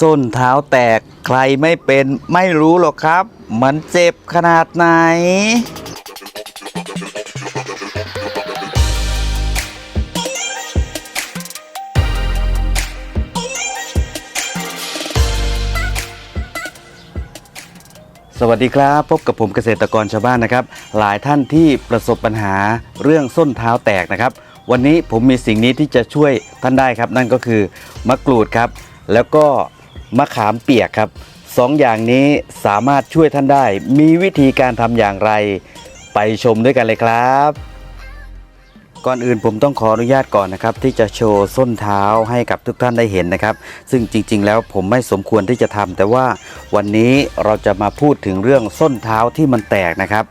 ส้นเท้าแตกใครไม่เป็นไม่รู้หรอกครับ มันเจ็บขนาดไหน สวัสดีครับ พบกับผมเกษตรกรชาวบ้านนะครับ หลายท่านที่ประสบปัญหาเรื่องส้นเท้าแตกนะครับ วันนี้ผมมีสิ่งนี้ที่จะช่วยท่านได้ครับ นั่นก็คือมะกรูดครับ แล้วก็ มะขามเปียกครับสองอย่างนี้สามารถช่วยท่านได้ มีวิธีการทำอย่างไร ไปชมด้วยกันเลยครับ ก่อนอื่นผมต้องขออนุญาตก่อนนะครับ ที่จะโชว์ส้นเท้าให้กับทุกท่านได้เห็นนะครับ ซึ่งจริง ๆ แล้วผมไม่สมควรที่จะทำแต่ว่าวันนี้เราจะมาพูดถึงเรื่องส้นเท้าที่มันแตกนะครับ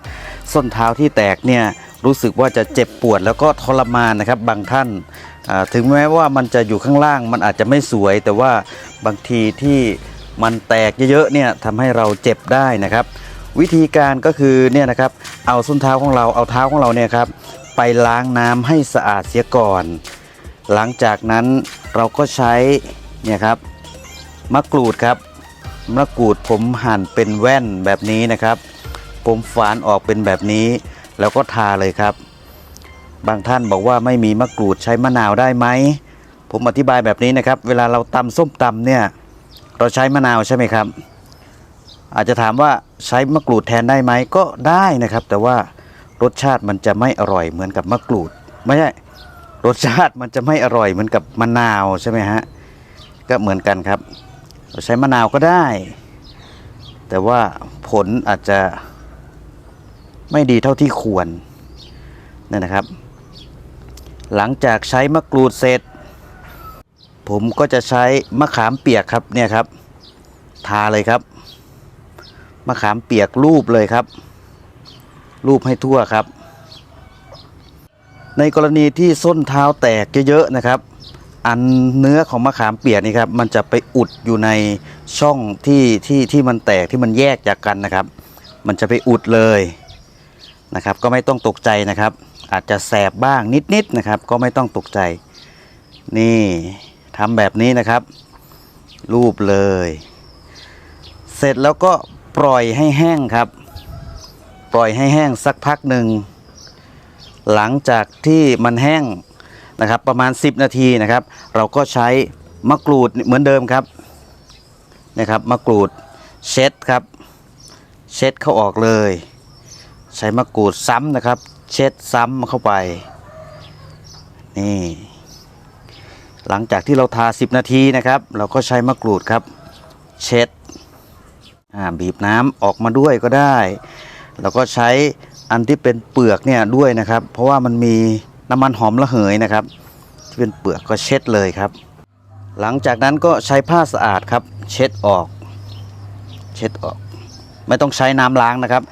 ส้นเท้าที่แตกเนี่ยรู้สึกว่าจะเจ็บปวดแล้วก็ทรมานนะครับบางท่าน ถึงแม้ว่ามันจะอยู่ข้างล่างมันอาจจะไม่สวย แต่ว่าบางทีที่มันแตกเยอะๆเนี่ยทำให้เราเจ็บได้นะครับ วิธีการก็คือเนี่ยนะครับเอาส้นเท้าของเราเอาเท้าของเราเนี่ยครับไปล้างน้ำให้สะอาดเสียก่อน หลังจากนั้นเราก็ใช้เนี่ยครับมะกรูดครับมะกรูดผมหั่นเป็นแว่นแบบนี้นะครับ ผมฝานออกเป็นแบบนี้ แล้วก็ทาเลยครับ บางท่านบอกว่าไม่มีมะกรูดใช้มะนาวได้ไหม ผมอธิบายแบบนี้นะครับ เวลาเราตำส้มตำเนี่ย เราใช้มะนาวใช่ไหมครับ อาจจะถามว่าใช้มะกรูดแทนได้ไหมก็ได้นะครับ แต่ว่ารสชาติมันจะไม่อร่อยเหมือนกับมะกรูด ไม่ใช่รสชาติมันจะไม่อร่อยเหมือนกับมะนาวใช่ไหมฮะก็เหมือนกันครับ เราใช้มะนาวก็ได้ แต่ว่าผลอาจจะไม่ดีเท่าที่ควรนี่นะครับ หลังจากใช้มะกรูดเสร็จ ผมก็จะใช้มะขามเปียกครับเนี่ยครับ ทาเลยครับ มะขามเปียกรูปเลยครับ รูปให้ทั่วครับ ในกรณีที่ส้นเท้าแตกเยอะๆนะครับ อันเนื้อของมะขามเปียกนี่ครับ มันจะไปอุดอยู่ในช่องที่ที่ที่มันแตกที่มันแยกจากกันนะครับ มันจะไปอุดเลยนะครับ ก็ไม่ต้องตกใจนะครับ อาจจะแสบบ้างนิดๆนะครับ ก็ไม่ต้องตกใจ นี่ทำแบบนี้นะครับ รูปเลย เสร็จแล้วก็ปล่อยให้แห้งครับ ปล่อยให้แห้งสักพักหนึ่ง หลังจากที่มันแห้งนะครับ ประมาณ 10 นาทีนะครับ เราก็ใช้มะกรูดเหมือนเดิมครับนะครับมะกรูดเช็ดครับ เช็ดเข้าออกเลย ใช้มะกรูดซ้ำนะครับ เช็ดซ้ำเข้าไป นี่ หลังจากที่เราทา 10 นาทีนะครับ เราก็ใช้มะกรูดครับ เช็ดบีบน้ำออกมาด้วยก็ได้ แล้วก็ใช้อันที่เป็นเปลือกเนี่ยด้วยนะครับ เพราะว่ามันมีน้ำมันหอมระเหยนะครับ ที่เป็นเปลือกก็เช็ดเลยครับ หลังจากนั้นก็ใช้ผ้าสะอาดครับ เช็ดออก เช็ดออก ไม่ต้องใช้น้ำล้างนะครับ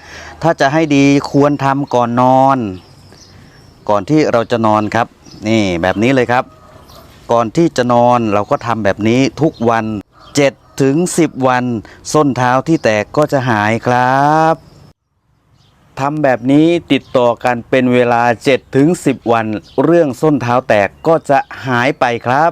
ถ้าจะให้ดีควรทำก่อนนอน ก่อนที่เราจะนอนครับ นี่แบบนี้เลยครับ ก่อนที่จะนอนเราก็ทำแบบนี้ทุกวัน7ถึง10 วัน ส้นเท้าที่แตกก็จะหายครับทำแบบนี้ติดต่อกันเป็นเวลา7ถึง10 วัน เรื่องส้นเท้าแตกก็จะหายไปครับ